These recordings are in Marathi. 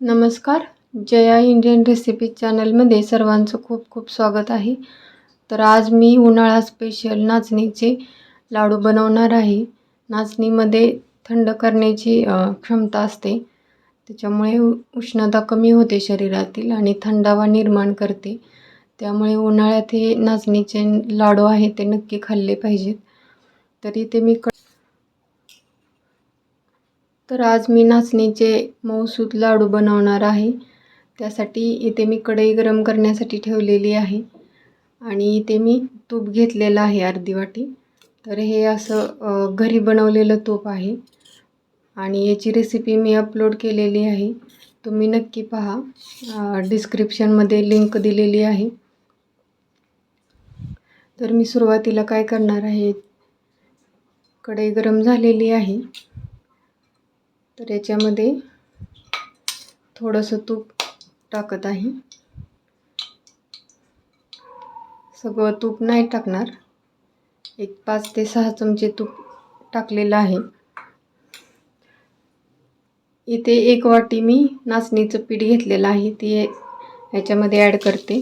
नमस्कार. जया इंडियन रेसिपी चॅनलमध्ये सर्वांचं खूप खूप स्वागत आहे. तर आज मी उन्हाळा स्पेशल नाचणीचे लाडू बनवणार आहे. नाचणीमध्ये थंड करण्याची क्षमता असते. त्याच्यामुळे उष्णता कमी होते शरीरातील आणि थंडावा निर्माण करते. त्यामुळे उन्हाळ्यात हे नाचणीचे लाडू आहे ते नक्की खाल्ले पाहिजेत. तर इथे मी क तर आज मी नाचणीचे मऊसूत लाडू बनवणार आहे. त्यासाठी इथे मी कढई गरम करण्यासाठी ठेवलेली आहे. आणि इथे मी तूप घेतलेलं आहे अर्धी वाटी. तर हे असं घरी बनवलेलं तूप आहे. आणि याची रेसिपी मी अपलोड केलेली आहे. तुम्ही नक्की पहा. डिस्क्रिप्शनमध्ये लिंक दिलेली आहे. तर मी सुरुवातीला काय करणार आहे? कढई गरम झालेली आहे. तर याच्यामध्ये थोडंसं तूप टाकत आहे. सगळं तूप नाही टाकणार. एक पाच ते सहा चमचे तूप टाकलेलं आहे. इथे एक वाटी मी नाचणीचं पीठ घेतलेलं आहे. ती याच्यामध्ये ॲड करते.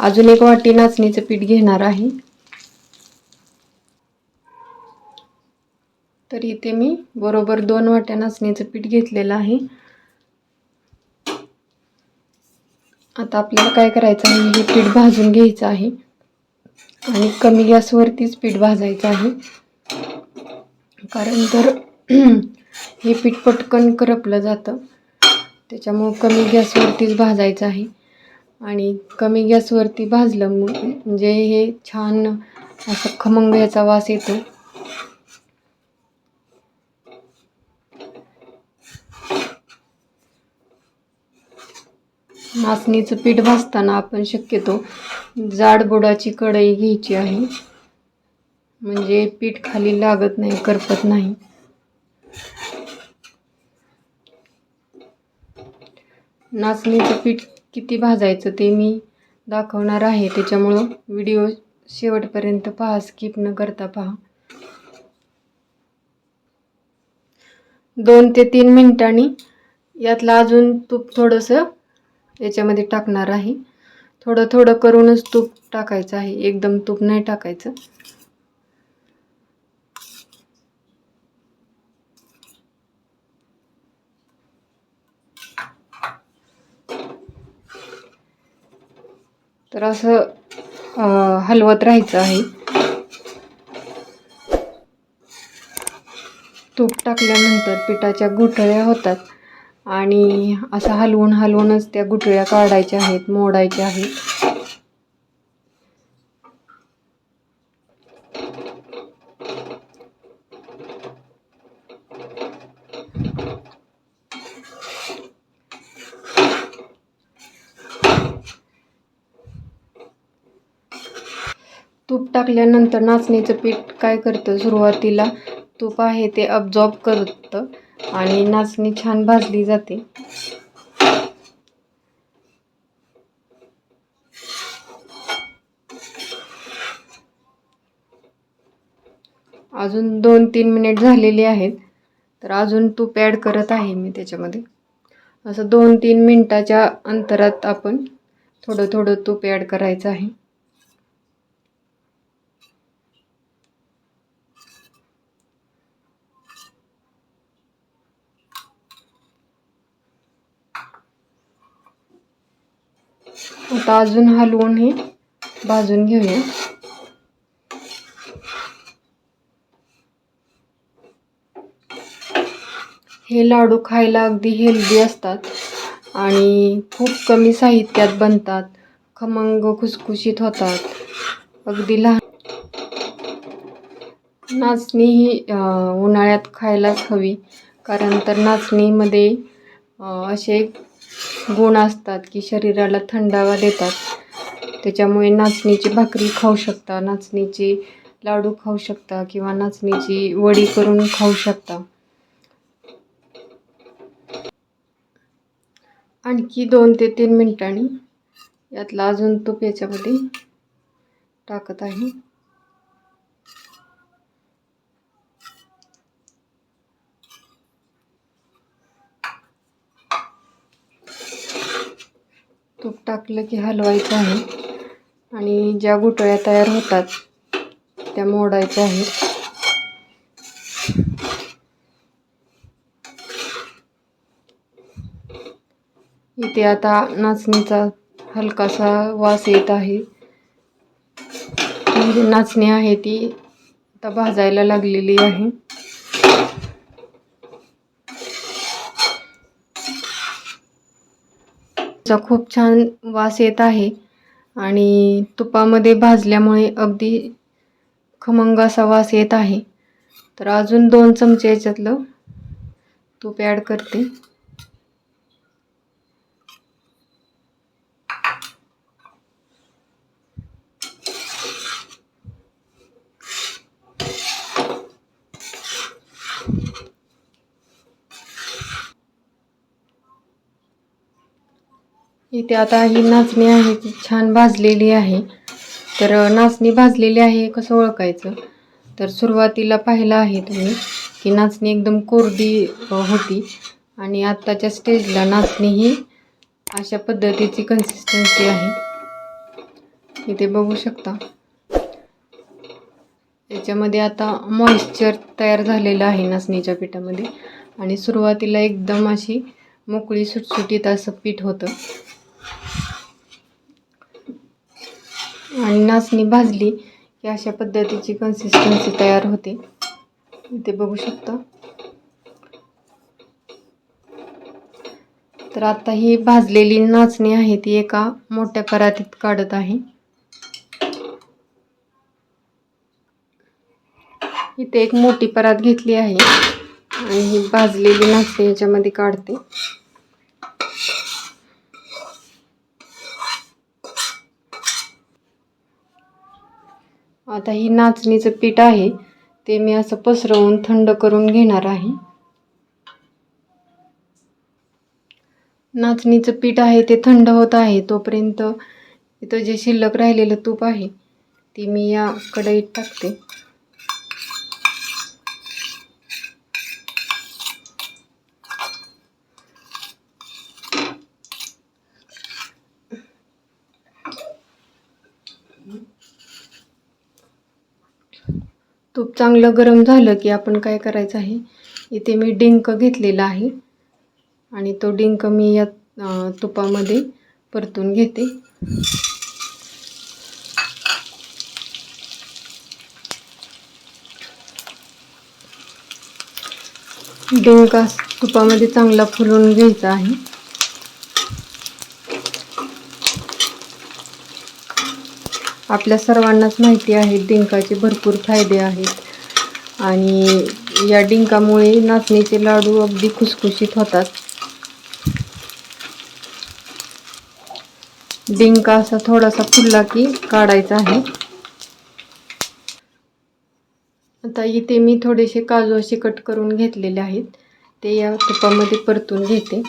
अजून एक वाटी नाचणीचं पीठ घेणार आहे. तर इथे मी बरोबर दोन वाट्या नाचणीचं पीठ घेतलेलं आहे. आता आपल्याला काय करायचं आहे हे पीठ भाजून घ्यायचं आहे. आणि कमी गॅसवरतीच पीठ भाजायचं आहे. कारण तर हे पीठ पटकन करपलं जातं. त्याच्यामुळं कमी गॅसवरतीच भाजायचं आहे. आणि कमी गॅसवरती भाजलं म्हणजे हे छान असं खमंग याचा वास येतो. नाचणीचं पीठ भाजताना आपण शक्यतो जाडबुडाची कढई घ्यायची आहे. म्हणजे पीठ खाली लागत नाही करपत नाही. नाचणीचं पीठ किती भाजायचं ते मी दाखवणार आहे. त्याच्यामुळं व्हिडिओ शेवटपर्यंत पहा स्किप न करता पहा. दोन ते तीन मिनिटांनी यातलं अजून तूप थोडंसं याच्यामध्ये टाकणार आहे. थोडं थोडं करूनच तूप टाकायचं आहे. एकदम तूप नाही टाकायचं. तर असं हलवत राहायचं आहे. तूप टाकल्यानंतर पिठाच्या गुठळ्या होतात. आणि असं हलवून हलवूनच त्या गुठळ्या काढायच्या आहेत मोडायच्या आहेत. तूप टाकल्यानंतर नाचणीचं पीठ काय करतं सुरुवातीला? तूप आहे ते अब्झॉर्ब करतं. आणि नाचणी छान भाजली जाते. अजून दोन तीन मिनिट झालेली आहेत. तर अजून तूप ॲड करत आहे मी त्याच्यामध्ये. असं दोन तीन मिनटाच्या अंतरात आपण थोडं थोडं तूप ॲड करायचं आहे. आता अजून हलवून हे भाजून घेऊया. हे लाडू खायला अगदी हेल्दी असतात आणि खूप कमी साहित्यात बनतात. खमंग खुसखुशीत होतात. अगदी लहान नाचणी ही उन्हाळ्यात खायलाच हवी. कारण तर नाचणीमध्ये असे गुण असतात की शरीराला थंडावा देतात. त्याच्यामुळे नाचणीची भाकरी खाऊ शकता नाचणीची लाडू खाऊ शकता किंवा नाचणीची वडी करून खाऊ शकता. आणखी दोन ते तीन मिनिटांनी यातला अजून तूप याच्यामध्ये टाकत आहे. तूप टाकलं की हलवायचं आहे. आणि ज्या गुटळ्या तयार होतात त्या मोडायच्या आहेत. इथे आता नाचणीचा हलकासा वास येत आहे. म्हणजे नाचणी आहे ती आता भाजायला लागलेली आहे. चा खूप छान वास येत आहे आणि तुपामध्ये भाजल्यामुळे अगदी खमंग असा वास येत आहे. तर अजून दोन चमचे याच्यातलं तूप ॲड करते. इथे आता ही नाचणी आहे ती छान भाजलेली आहे. तर नाचणी भाजलेली आहे कसं ओळखायचं? तर सुरुवातीला पाहिलं आहे तुम्ही की नाचणी एकदम कोरडी होती. आणि आत्ताच्या स्टेजला नाचणी ही अशा पद्धतीची कन्सिस्टन्सी आहे. इथे बघू शकता. याच्यामध्ये आता मॉइश्चर तयार झालेलं आहे नाचणीच्या पिठामध्ये. आणि सुरुवातीला एकदम अशी मोकळी सुटसुटीत असं पीठ होतं. आणि नाचणी भाजली की अशा पद्धतीची कन्सिस्टन्सी तयार होते. इथे बघू शकता. तर आता ही भाजलेली नाचणी आहे ती एका मोठ्या परातीत काढत आहे. इथे एक मोठी परात घेतली आहे. आणि ही भाजलेली नाचणी याच्यामध्ये काढते. आता ही नाचणीचं पीठ आहे ते मी असं पसरवून थंड करून घेणार आहे. नाचणीचं पीठ आहे ते थंड होत आहे तोपर्यंत इथं जे शिल्लक राहिलेलं तूप आहे ते मी या कढईत टाकते. तूप चांगलं गरम झालं की आपण काय करायचं आहे? इथे मी डिंक घेतलेला आहे. आणि तो डिंक मी या तुपामध्ये परतून घेते. डिंक तुपामध्ये चांगला फुलवून घ्यायचा आहे. आपल्या सर्वांनाच माहिती आहे डिंकाचे भरपूर फायदे आहेत. आणि या डिंकामुळे नाचणीचे लाडू अगदी खुसखुशीत होतात. डिंका असा थोडासा फुलला की काढायचा आहे. आता इथे मी थोडेसे काजू असे कट करून घेतलेले आहेत. ते या तुपामध्ये परतून घेते.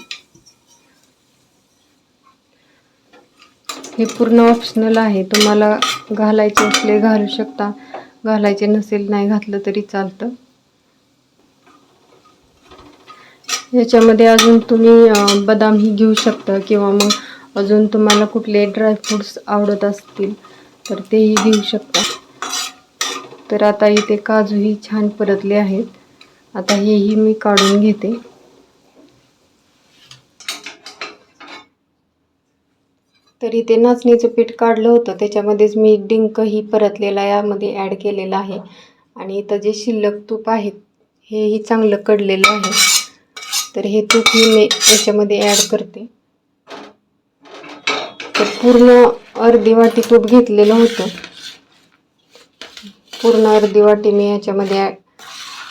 हे पूर्ण ऑप्शनल आहे. तुम्हाला घालायचे असले घालू शकता. घालायचे नसेल नाही घातलं तरी चालतं. याच्यामध्ये अजून तुम्ही बदामही घेऊ शकता किंवा मग अजून तुम्हाला कुठले ड्रायफ्रूट्स आवडत असतील तर तेही घेऊ शकता. तर आता इथे काजूही छान परतले आहेत. आता हेही मी काढून घेते. तर इथे नाचणीचं पीठ काढलं होतं. त्याच्यामध्येच मी डिंकही परतलेला यामध्ये ॲड केलेला आहे. आणि इथं जे शिल्लक तूप आहे हेही चांगलं कडलेलं आहे. तर हे तूपही मी याच्यामध्ये ॲड करते. तर पूर्ण अर्धी वाटी तूप घेतलेलं होतं. पूर्ण अर्धी वाटी मी याच्यामध्ये ॲड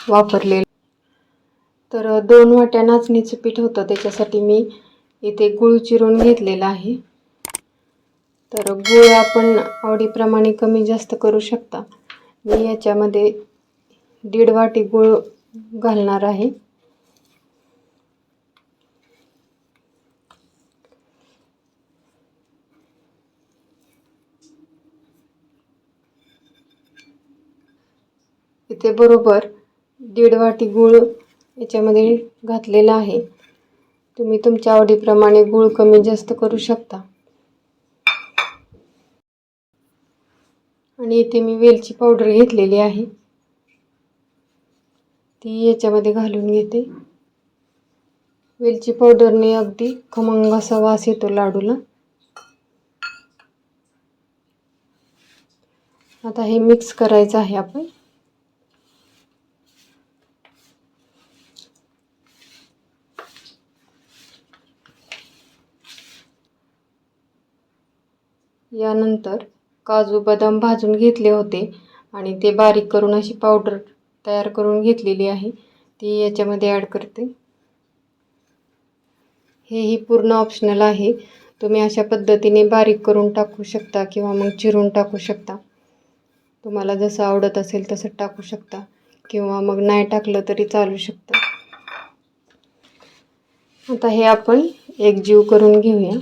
वापरलेलं. तर दोन वाट्या नाचणीचं पीठ होतं. त्याच्यासाठी मी इथे गुळ चिरून घेतलेला आहे. तर गुळ आपण आवडीप्रमाणे कमी जास्त करू शकता. मी याच्यामध्ये दीड वाटी गूळ घालणार आहे. इथे बरोबर दीड वाटी गूळ याच्यामध्ये घातलेला आहे. तुम्ही तुमच्या आवडीप्रमाणे गूळ कमी जास्त करू शकता. आणि इथे मी वेलची पावडर घेतलेली आहे. ती याच्यामध्ये घालून घेते. वेलची पावडरने अगदी खमंग असा वास येतो लाडूला. आता हे मिक्स करायचं आहे आपण. यानंतर काजू बदाम भाजून घेतले होते आणि ते बारीक करून अशी पावडर तयार करून घेतलेली आहे. ती याच्यामध्ये ॲड करते. हेही पूर्ण ऑप्शनल आहे. तुम्ही अशा पद्धतीने बारीक करून टाकू शकता किंवा मग चिरून टाकू शकता. तुम्हाला जसं आवडत असेल तसं टाकू शकता किंवा मग नाही टाकलं तरी चालू शकतं. आता हे आपण एकजीव करून घेऊया.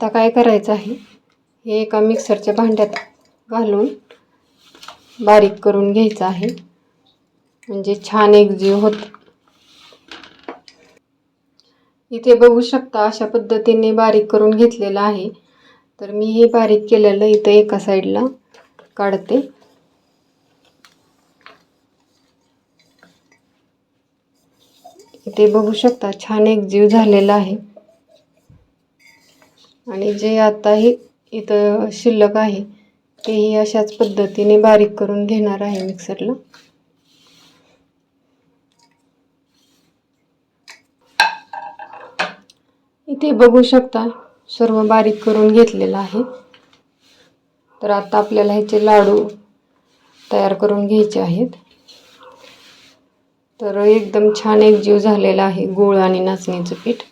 आता काय करायचं आहे? हे एका मिक्सरच्या भांड्यात घालून बारीक करून घ्यायचं आहे. म्हणजे छान एकजीव होत. इथे बघू शकता अशा पद्धतीने बारीक करून घेतलेलं आहे. तर मी हे बारीक केलेलं इथं एका साईडला काढते. इथे बघू शकता छान एकजीव झालेला आहे. आणि जे आताही इथं शिल्लक आहे तेही अशाच पद्धतीने बारीक करून घेणार आहे मिक्सरला. इथे बघू शकता सर्व बारीक करून घेतलेलं आहे. तर आता आपल्याला ह्याचे लाडू तयार करून घ्यायचे आहेत. तर एकदम छान एकजीव झालेला आहे गूळ आणि नाचणीचं पीठ.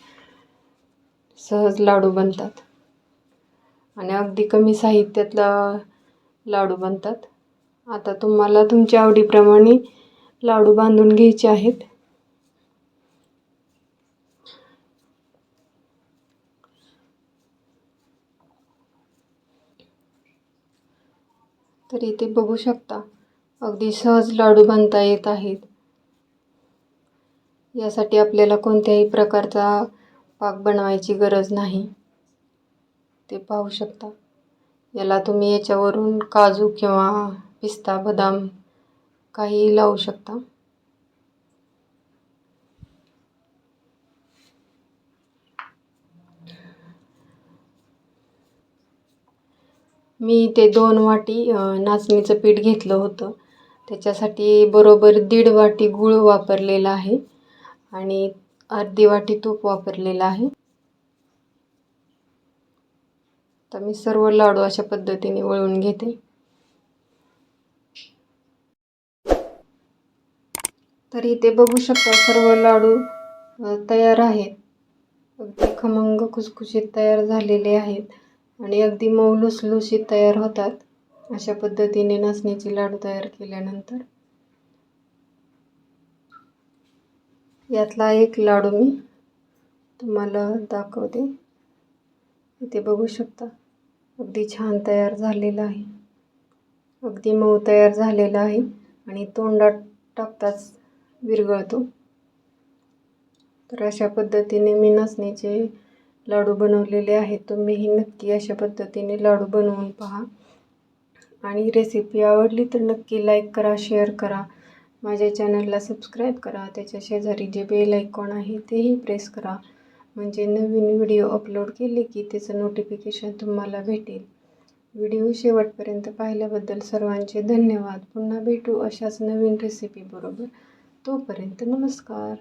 सहज लाडू बनतात. आणि अगदी कमी साहित्यातला लाडू बनतात. आता तुम्हाला तुमच्या आवडीप्रमाणे लाडू बांधून घ्यायचे आहेत. तर इथे बघू शकता अगदी सहज लाडू बांधता येत आहेत. यासाठी आपल्याला कोणत्याही प्रकारचा पाक बनवायची गरज नाही. ते पाहू शकता. याला तुम्ही याच्यावरून काजू किंवा पिस्ता बदाम काहीही लावू शकता. मी ते दोन वाटी नाचणीचं पीठ घेतलं होतं. त्याच्यासाठी बरोबर दीड वाटी गूळ वापरलेला आहे आणि अर्धी वाटी तूप वापरलेलं आहे. तर मी सर्व लाडू अशा पद्धतीने वळून घेते. तर इथे बघू शकता सर्व लाडू तयार आहेत. अगदी खमंग खुसखुशीत तयार झालेले आहेत आणि अगदी मऊ लुसलुशीत तयार होतात अशा पद्धतीने नाचणीचे लाडू तयार केल्यानंतर. यातला एक लाडू मी तुम्हाला दाखवते. इथे बघू शकता. अगदी छान तयार झालेला आहे. अगदी मऊ तयार झालेला आहे आणि तोंडात टाकताच विरघळतो. तर अशा पद्धतीने मी नाचणीचे लाडू बनवलेले आहेत. तुम्हीही नक्की अशा पद्धतीने लाडू बनवून पहा. आणि रेसिपी आवडली तर नक्की लाईक करा शेअर करा. माझ्या चॅनलला सबस्क्राईब करा. त्याच्या शेजारी जे बेल आयकॉन आहे तेही प्रेस करा. म्हणजे नवीन व्हिडिओ अपलोड केले की त्याचं नोटिफिकेशन तुम्हाला भेटेल. व्हिडिओ शेवटपर्यंत पाहिल्याबद्दल सर्वांचे धन्यवाद. पुन्हा भेटू अशाच नवीन रेसिपीबरोबर तोपर्यंत नमस्कार.